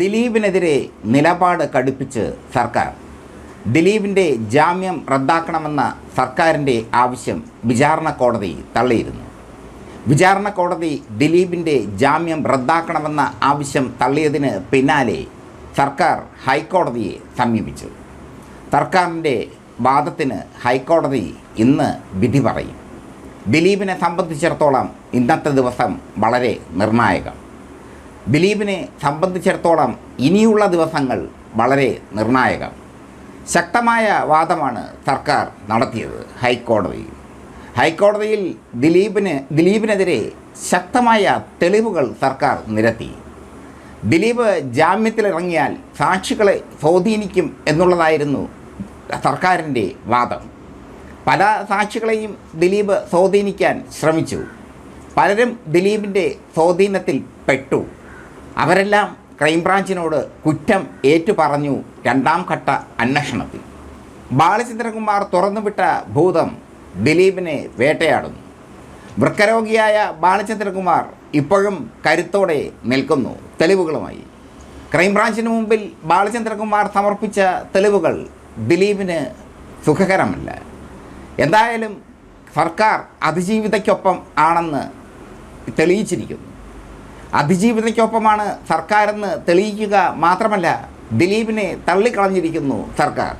ദിലീപിനെതിരെ നിലപാട് കടുപ്പിച്ച് സർക്കാർ. ദിലീപിന്റെ ജാമ്യം റദ്ദാക്കണമെന്ന സർക്കാരിന്റെ ആവശ്യം വിചാരണ കോടതി തള്ളിയിരുന്നു. വിചാരണ കോടതി ദിലീപിന്റെ ജാമ്യം റദ്ദാക്കണമെന്ന ആവശ്യം തള്ളിയതിന് പിന്നാലെ സർക്കാർ ഹൈക്കോടതിയെ സമീപിച്ചു. സർക്കാരിന്റെ വാദത്തിന് ഹൈക്കോടതി ഇന്ന് വിധി പറയും. ദിലീപിനെ സംബന്ധിച്ചിടത്തോളം ഇന്നത്തെ ദിവസം വളരെ നിർണായകം. ദിലീപിനെ സംബന്ധിച്ചിടത്തോളം ഇനിയുള്ള ദിവസങ്ങൾ വളരെ നിർണായകം. ശക്തമായ വാദമാണ് സർക്കാർ നടത്തിയത് ഹൈക്കോടതിയിൽ. ഹൈക്കോടതിയിൽ ദിലീപിന് ദിലീപിനെതിരെ ശക്തമായ തെളിവുകൾ സർക്കാർ നിരത്തി. ദിലീപ് ജാമ്യത്തിലിറങ്ങിയാൽ സാക്ഷികളെ സ്വാധീനിക്കും എന്നുള്ളതായിരുന്നു സർക്കാരിന്റെ വാദം. പല സാക്ഷികളെയും ദിലീപ് സ്വാധീനിക്കാൻ ശ്രമിച്ചു. പലരും ദിലീപിന്റെ സ്വാധീനത്തിൽ പെട്ടു. അവരെല്ലാം ക്രൈംബ്രാഞ്ചിനോട് കുറ്റം ഏറ്റുപറഞ്ഞു രണ്ടാം ഘട്ട അന്വേഷണത്തിൽ. ബാലചന്ദ്രകുമാർ തുറന്നുവിട്ട ഭൂതം ദിലീപിനെ വേട്ടയാടുന്നു. വൃക്കരോഗിയായ ബാലചന്ദ്രകുമാർ ഇപ്പോഴും കരുത്തോടെ നിൽക്കുന്നു തെളിവുകളുമായി. ക്രൈംബ്രാഞ്ചിന് മുമ്പിൽ ബാലചന്ദ്രകുമാർ സമർപ്പിച്ച തെളിവുകൾ ദിലീപിന് സുഖകരമല്ല. എന്തായാലും സർക്കാർ അതിജീവിതയ്ക്കൊപ്പം ആണെന്ന് തെളിയിച്ചിരിക്കുന്നു. അതിജീവിതയ്ക്കൊപ്പമാണ് സർക്കാരെന്ന് തെളിയിക്കുക മാത്രമല്ല ദിലീപിനെ തള്ളിക്കളഞ്ഞിരിക്കുന്നു സർക്കാർ.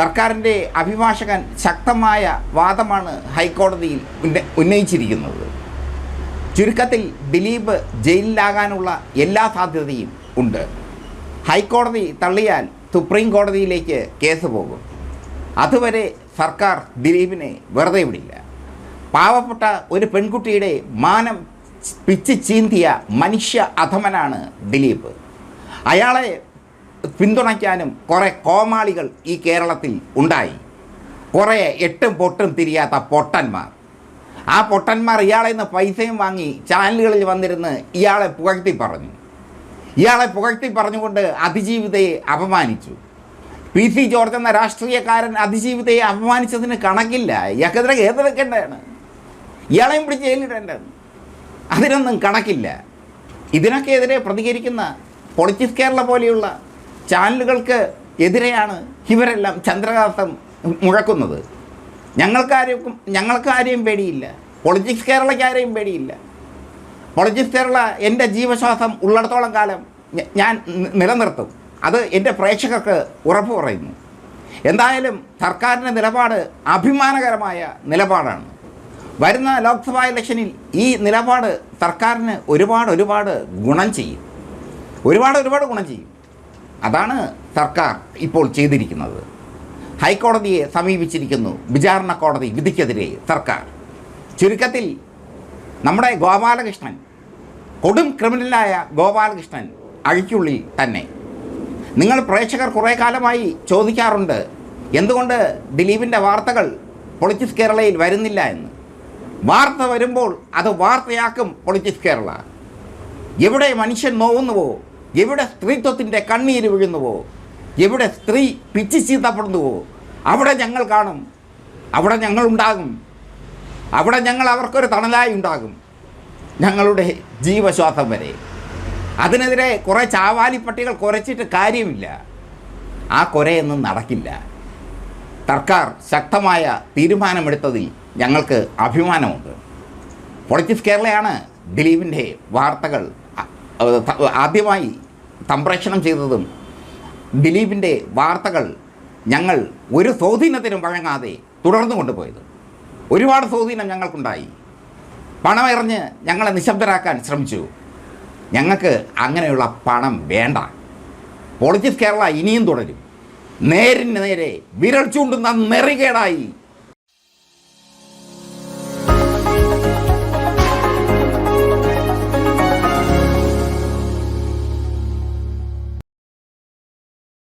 സർക്കാരിന്റെ അഭിഭാഷകൻ ശക്തമായ വാദമാണ് ഹൈക്കോടതിയിൽ ഉന്നയിച്ചിരിക്കുന്നത്. ചുരുക്കത്തിൽ ദിലീപ് ജയിലിലാകാനുള്ള എല്ലാ സാധ്യതയും ഉണ്ട്. ഹൈക്കോടതി തള്ളിയാൽ സുപ്രീം കോടതിയിലേക്ക് കേസ് പോകും. അതുവരെ സർക്കാർ ദിലീപിനെ വെറുതെ വിടില്ല. പാവപ്പെട്ട ഒരു പെൺകുട്ടിയുടെ മാനം പിച്ച് ചീന്തിയ മനുഷ്യ അധമനാണ് ദിലീപ്. അയാളെ പിന്തുണയ്ക്കാനും കുറേ കോമാളികൾ ഈ കേരളത്തിൽ ഉണ്ടായി. കുറേ എട്ടും പൊട്ടും തിരിയാത്ത പൊട്ടന്മാർ. ആ പൊട്ടന്മാർ ഇയാളെ നിന്ന് പൈസയും വാങ്ങി ചാനലുകളിൽ വന്നിരുന്ന് ഇയാളെ പുകഴ്ത്തി പറഞ്ഞു. ഇയാളെ പുകഴ്ത്തി പറഞ്ഞുകൊണ്ട് അതിജീവിതയെ അപമാനിച്ചു. പി സി ജോർജ് എന്ന രാഷ്ട്രീയക്കാരൻ അതിജീവിതയെ അപമാനിച്ചതിന് കണക്കില്ല. ഇയാൾക്കെതിരെ ഏതെടുക്കേണ്ടതാണ് ഇയാളെയും പിടിച്ച് ജയിലിടേണ്ടത് അതിനൊന്നും കണക്കില്ല. ഇതിനൊക്കെ എതിരെ പ്രതികരിക്കുന്ന പൊളിറ്റിക്സ് കേരള പോലെയുള്ള ചാനലുകൾക്ക് എതിരെയാണ് ഇവരെല്ലാം ചന്ദ്രകാന്തം മുഴക്കുന്നത്. ഞങ്ങൾക്കാരും ഞങ്ങൾക്കാരെയും പേടിയില്ല. പൊളിറ്റിക്സ് കേരളയ്ക്കാരെയും പേടിയില്ല. പൊളിറ്റിക്സ് കേരള എന്റെ ജീവശ്വാസം ഉള്ളിടത്തോളം കാലം ഞാൻ നിലനിർത്തും. അത് എന്റെ പ്രേക്ഷകർക്ക് ഉറപ്പ് പറയുന്നു. എന്തായാലും സർക്കാരിന്റെ നിലപാട് അഭിമാനകരമായ നിലപാടാണ്. വരുന്ന ലോക്സഭാ ഇലക്ഷനിൽ ഈ നിലപാട് സർക്കാരിന് ഒരുപാട് ഒരുപാട് ഗുണം ചെയ്യും. ഒരുപാട് ഒരുപാട് ഗുണം ചെയ്യും. അതാണ് സർക്കാർ ഇപ്പോൾ ചെയ്തിരിക്കുന്നത്. ഹൈക്കോടതിയെ സമീപിച്ചിരിക്കുന്നു. വിചാരണ കോടതി വിധിക്കെതിരെ സർക്കാർ. ചുരുക്കത്തിൽ നമ്മുടെ ഗോപാലകൃഷ്ണൻ കൊടും ക്രിമിനലായ ഗോപാലകൃഷ്ണൻ അഴിക്കുള്ളിൽ തന്നെ. നിങ്ങൾ പ്രേക്ഷകർ കുറേ കാലമായി ചോദിക്കാറുണ്ട് എന്തുകൊണ്ട് ദിലീപിന്റെ വാർത്തകൾ പൊളിറ്റിക്സ് കേരളയിൽ വരുന്നില്ല എന്ന്. വാർത്ത വരുമ്പോൾ അത് വാർത്തയാക്കും പൊളിറ്റിക്സ് കേരള. എവിടെ മനുഷ്യൻ നോവുന്നുവോ എവിടെ സ്ത്രീത്വത്തിന്റെ കണ്ണീര് വീഴുന്നുവോ എവിടെ സ്ത്രീ പിച്ചു ചീത്തപ്പെടുന്നുവോ അവിടെ ഞങ്ങൾ കാണും അവിടെ ഞങ്ങൾ ഉണ്ടാകും അവിടെ ഞങ്ങൾ അവർക്കൊരു തണലായി ഉണ്ടാകും ഞങ്ങളുടെ ജീവശ്വാസം വരെ. അതിനെതിരെ കുറേ ചാവാലിപ്പട്ടികൾ കുറച്ചിട്ട് കാര്യമില്ല. ആ കുരയൊന്നും നടക്കില്ല. സർക്കാർ ശക്തമായ തീരുമാനമെടുത്തതിൽ ഞങ്ങൾക്ക് അഭിമാനമുണ്ട്. പൊളിറ്റിക്സ് കേരളയാണ് ദിലീപിന്റെ വാർത്തകൾ ആദ്യമായി സംപ്രേഷണം ചെയ്തതും ദിലീപിന്റെ വാർത്തകൾ ഞങ്ങൾ ഒരു സ്വാധീനത്തിനും വഴങ്ങാതെ തുടർന്നു കൊണ്ടുപോയത്. ഒരുപാട് സ്വാധീനം ഞങ്ങൾക്കുണ്ടായി. പണമെറിഞ്ഞ് ഞങ്ങളെ നിശബ്ദരാക്കാൻ ശ്രമിച്ചു. ഞങ്ങൾക്ക് അങ്ങനെയുള്ള പണം വേണ്ട. പൊളിറ്റിക്സ് കേരള ഇനിയും തുടരും. നേരിന് നേരെ വിരൽ ചൂണ്ടുന്ന നെറികേടായി